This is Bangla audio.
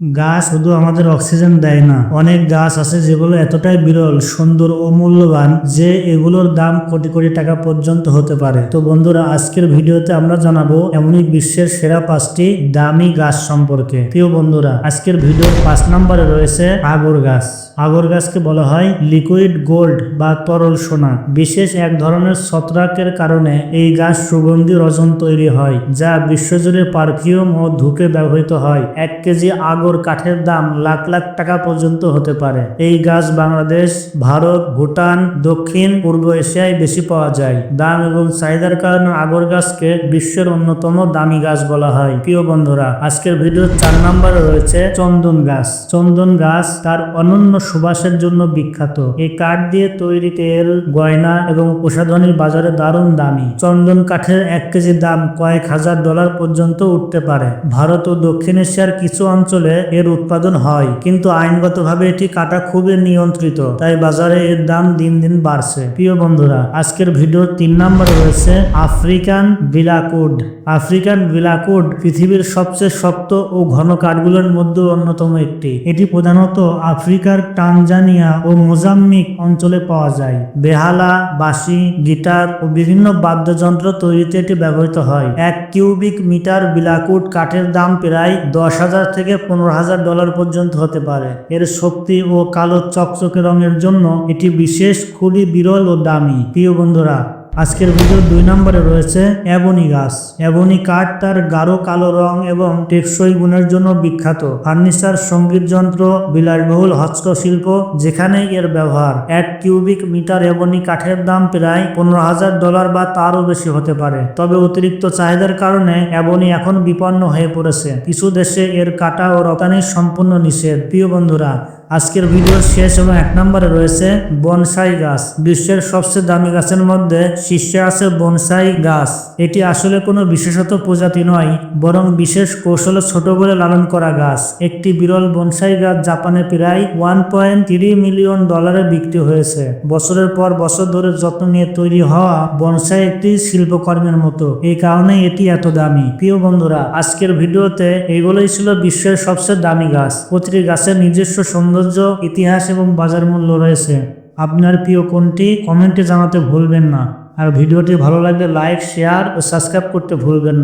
গাছ শুধু আমাদের অক্সিজেন দেয় না, অনেক গাছ আছে যেগুলো এতটাই বিরল, সুন্দর ও মূল্যবান যে এগুলোর দাম কোটি কোটি টাকা পর্যন্ত হতে পারে। তো বন্ধুরা, আজকের ভিডিওতে আমরা জানাব এমনই বিশ্বের সেরা পাঁচটি দামি গাছ সম্পর্কে। প্রিয় বন্ধুরা, আজকের ভিডিওর পাঁচ নম্বরে রয়েছে আগর গাছ। আগর গাছকে বলা হয় লিকুইড গোল্ড বা তরল সোনা। বিশেষ এক ধরনের ছত্রাকের কারণে এই গাছ সুগন্ধি রজন তৈরি হয়, যা বিশ্বজুড়ে পারফিউম ও ধূপে ব্যবহৃত হয়। এক কেজি আগর কাঠের দাম লাখ লাখ টাকা পর্যন্ত হতে পারে। এই গাছ বাংলাদেশ, ভারত, ভুটান, দক্ষিণ, পূর্ব এশিয়ায় বেশি পাওয়া যায়। দাম এবং চাহিদার কারণে আগর গাছকে বিশ্বের অন্যতম দামি গাছ বলা হয়। প্রিয় বন্ধুরা, আজকের ভিডিওর চার নম্বরে রয়েছে চন্দন গাছ। চন্দন গাছ তার অনন্য সুবাসের জন্য বিখ্যাত। এই কাঠ দিয়ে তৈরি তেল, গয়না এবং প্রসাধনীর বাজারে দারুণ দামি। চন্দন কাঠের এক কেজি দাম কয়েক হাজার ডলার পর্যন্ত উঠতে পারে। ভারত ও দক্ষিণ এশিয়ার কিছু অঞ্চলে এর উৎপাদন হয়। কিন্তু আইনগতভাবে এটি কাটা খুবই নিয়ন্ত্রিত। তাই বাজারে এর দাম দিন দিন বাড়ছে। প্রিয় বন্ধুরা, আজকের ভিডিওর তিন নম্বরে রয়েছে আফ্রিকান বিলাকুড। আফ্রিকান বিলাকুড পৃথিবীর সবচেয়ে শক্ত ও ঘন কাঠগুলোর মধ্যে অন্যতম একটি। এটি প্রধানত আফ্রিকার টানজানিয়া ও মোজাম্মিক অঞ্চলে পাওয়া যায়। বেহালা, বাঁশি, গিটার ও বিভিন্ন বাদ্যযন্ত্র তৈরিতে এটি ব্যবহৃত হয়। এক কিউবিক মিটার বিলাকুড কাঠের দাম প্রায় দশ হাজার থেকে পনেরো হাজার ডলার পর্যন্ত হতে পারে। এর শক্তি ও কালো চকচকে রঙের জন্য এটি বিশেষ খুবই বিরল ও দামি। প্রিয় বন্ধুরা আজকের ভিডিও দুই নম্বরে রয়েছে অ্যাবনি গাছ। অ্যাবনি কাঠ তার গাঢ় কালো রং এবং টেকসই গুণের জন্য বিখ্যাত। ফার্নিচার, সংগীত যন্ত্র, বিলাসবহুল হস্তশিল্প যেখানেই এর ব্যবহার। এক কিউবিক মিটার অ্যাবনি কাঠের দাম প্রায় পনেরো হাজার ডলার বা তারও বেশি হতে পারে। তবে অতিরিক্ত চাহিদার কারণে অ্যাবনি এখন বিপন্ন হয়ে পড়েছে। কিছু দেশে এর কাটা ও রপ্তানি সম্পূর্ণ নিষেধ। প্রিয় বন্ধুরা আজকের ভিডিওর শেষ এবং এক নম্বরে রয়েছে বনসাই গাছ। বিশ্বের সবচেয়ে দামি গাছের মধ্যে শীর্ষে আছে বনসাই গাছ। এটি আসলে কোনো বিশেষত প্রজাতি নয়, বরং বিশেষ কৌশলে ছোট বলে লালন করা গাছ। একটি বিরল বনসাই গাছ জাপানে প্রায় ওয়ান পয়েন্ট থ্রি মিলিয়ন ডলারে বিক্রি হয়েছে। বছরের পর বছর ধরে যত্ন নিয়ে তৈরি হওয়া বনসাই একটি শিল্পকর্মের মতো। এই কারণে এটি এত দামি। প্রিয় বন্ধুরা, আজকের ভিডিওতে এগুলোই ছিল বিশ্বের সবচেয়ে দামি গাছ। প্রতিটি গাছের নিজস্ব সৌন্দর্য, ইতিহাস এবং বাজার মূল্য রয়েছে। আপনার প্রিয় কোনটি কমেন্টে জানাতে ভুলবেন না। আর ভিডিওটি ভালো লাগলে লাইক, শেয়ার ও সাবস্ক্রাইব করতে ভুলবেন না।